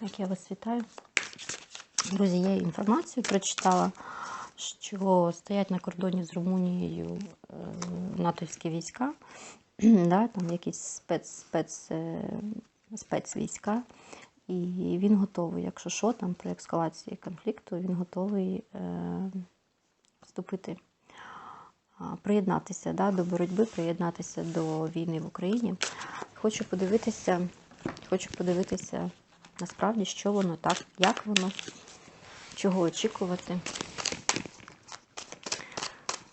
як я вас вітаю. Друзі, я інформацію прочитала, що стоять на кордоні з Румунією е, натовські війська, да, там якісь спец, спец, е, спецвійська. І він готовий, якщо що, там при ескалації конфлікту, він готовий е, вступити, приєднатися да, до боротьби, приєднатися до війни в Україні. Хочу подивитися, хочу подивитися насправді, що воно так, як воно, чого очікувати.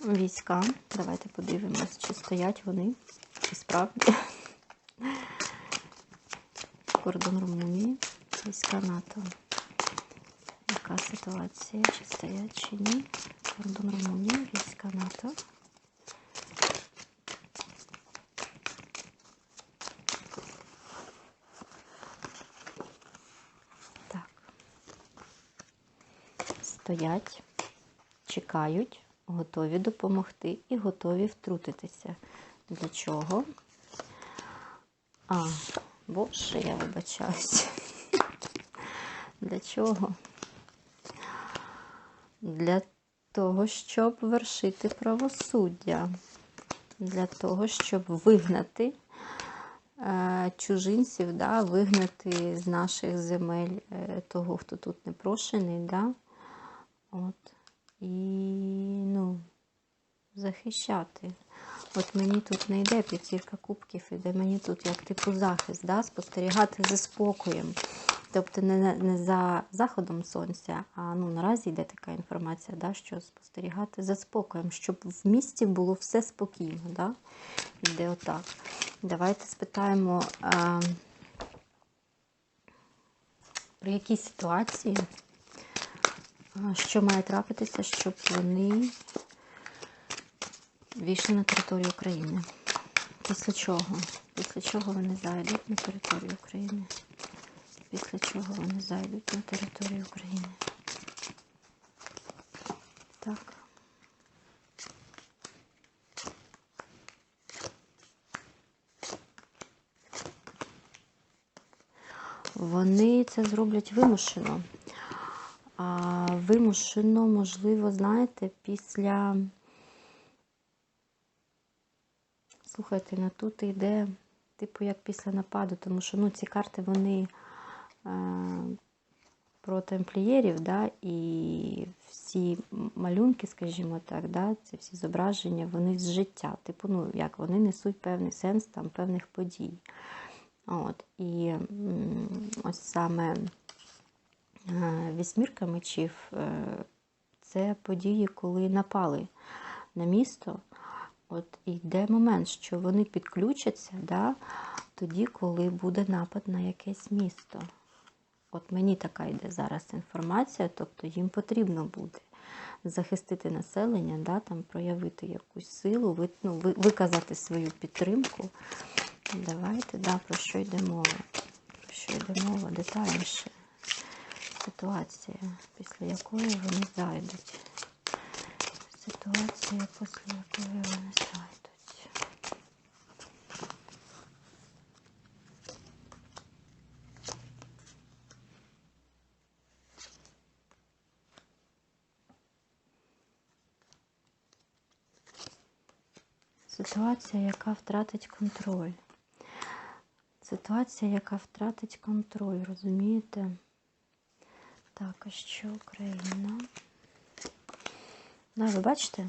Війська. Давайте подивимось, чи стоять вони, чи справді. Кордон Румунії, війська НАТО. Яка ситуація? Чи стоять, чи ні? Кордон Румунії, війська НАТО. Стоять, чекають, готові допомогти і готові втрутитися. Для чого? А, боже, я вибачаюсь. Для чого? Для того, щоб вершити правосуддя. Для того, щоб вигнати е, чужинців, да, вигнати з наших земель е, того, хто тут непрошений, да? От. І ну, захищати. От мені тут не йде п'ятірка кубків, іде мені тут як типу захист, да? спостерігати за спокоєм. Тобто не, не за заходом сонця, а ну, наразі йде така інформація, да, що спостерігати за спокоєм, щоб в місті було все спокійно. Да? Йде отак. Давайте спитаємо, а, при якій ситуації, що має трапитися, щоб вони війшли на територію України. Після чого? Після чого вони зайдуть на територію України? Після чого вони зайдуть на територію України? Так. Вони це зроблять вимушено. А вимушено, можливо, знаєте, після. Слухайте, ну тут йде, типу, як після нападу, тому що ну, ці карти, вони е, про тамплієрів, да, і всі малюнки, скажімо так, да, ці всі зображення, вони з життя. Типу, ну, як вони несуть певний сенс там, певних подій. От, І м, ось саме вісьмірка мечів е, це події, коли напали на місто. От йде момент, що вони підключаться да, тоді, коли буде напад на якесь місто. От мені така йде зараз інформація, тобто їм потрібно буде захистити населення, да, там, проявити якусь силу, ви, ну, ви, виказати свою підтримку. Давайте, да, про що йде мова? Про що йде мова детальніше. Ситуація, після якої вони зайдуть. Ситуація, після якої вони зайдуть. Ситуація, яка втратить контроль. Ситуація, яка втратить контроль, розумієте? Так, а що Україна? Да, ви бачите,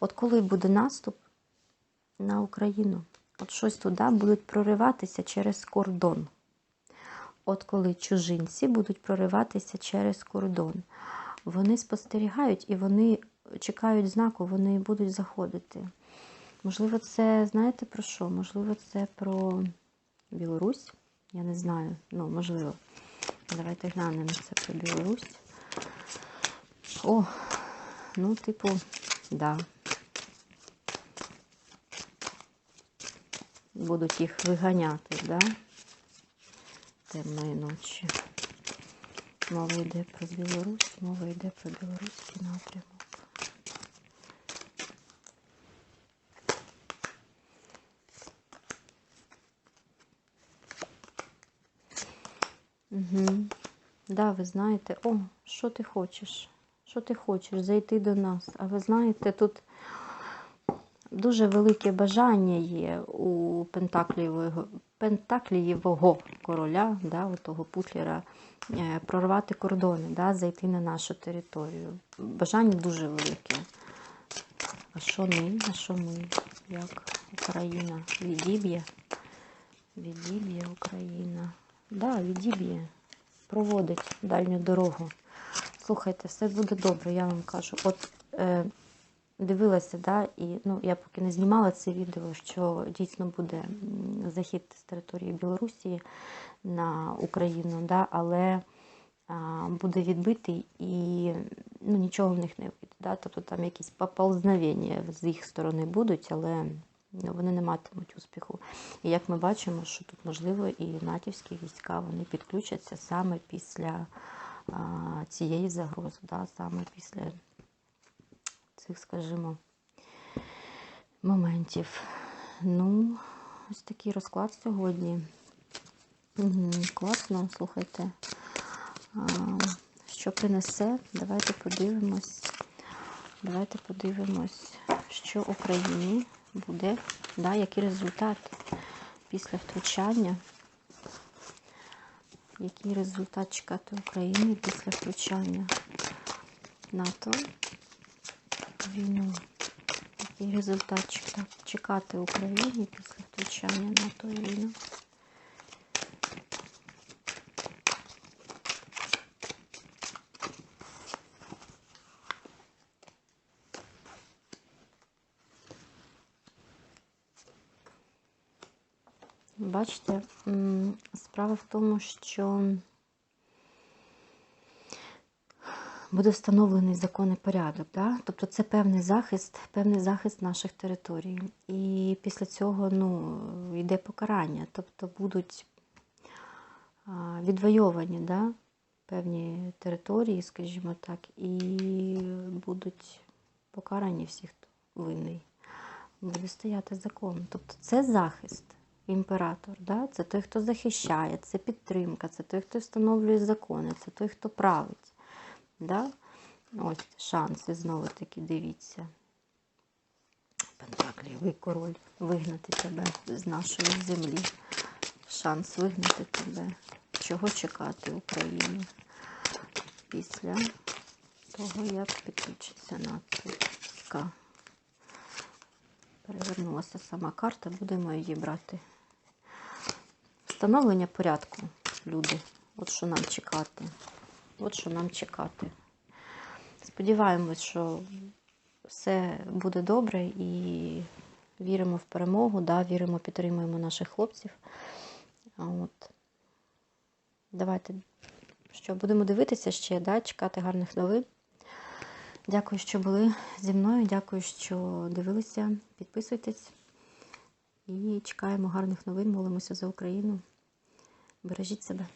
от коли буде наступ на Україну, от щось туди будуть прориватися через кордон. От коли чужинці будуть прориватися через кордон, вони спостерігають і вони чекають знаку, вони будуть заходити. Можливо, це, знаєте про що? Можливо, це про Білорусь. Я не знаю. Ну, можливо. Давайте глянемо це про Білорусь. О, ну, типу, да. Будуть їх виганяти, да? Темної ночі. Мова йде про Білорусь, мова йде про білоруський напрямок. Угу. Да, ви знаєте, о, що ти хочеш? Що ти хочеш? Зайти до нас. А ви знаєте, тут дуже велике бажання є у Пентаклієвого, Пентаклієвого короля, да, у того путлера, е, прорвати кордони, да, зайти на нашу територію. Бажання дуже велике. А що ми? А що ми? Як Україна? Відіб'є? Відіб'є Україна. Да, відіб'є. Проводить дальню дорогу. Слухайте, все буде добре, я вам кажу. От е, дивилася, да, і ну, я поки не знімала це відео, що дійсно буде захід з території Білорусі на Україну, да, але буде відбитий і ну, нічого в них не вийде. Да? Тобто там якісь поползновення з їх сторони будуть, але вони не матимуть успіху. І як ми бачимо, що тут можливо і натівські війська вони підключаться саме після а, цієї загрози, да? саме після цих, скажімо, моментів. Ну, ось такий розклад сьогодні. Угу, класно, слухайте. А, що принесе? Давайте подивимось. Давайте подивимось, що Україні буде, да, який результат після втручання. Який результат чекати України після втручання НАТО війну? Який результат чекати Україні після втручання НАТО війну? Бачите, справа в тому, що буде встановлений законний порядок. Да? Тобто це певний захист, певний захист наших територій. І після цього ну, йде покарання. Тобто будуть відвойовані да? певні території, скажімо так, і будуть покарані всі, хто винний. Буде стояти закон. Тобто це захист імператор. Да? Це той, хто захищає, це підтримка, це той, хто встановлює закони, це той, хто править. Да? Ось шанси знову таки, дивіться. Пентаклівий король вигнати тебе з нашої землі. Шанс вигнати тебе. Чого чекати Україні після того, як підключиться НАТО? Перевернулася сама карта, будемо її брати. Встановлення порядку, люди. От що нам чекати. От що нам чекати. Сподіваємось, що все буде добре і віримо в перемогу, да, віримо, підтримуємо наших хлопців. От. Давайте що, будемо дивитися ще, да, чекати гарних новин. Дякую, що були зі мною. Дякую, що дивилися. Підписуйтесь. І чекаємо гарних новин. Молимося за Україну. Бережіть себе.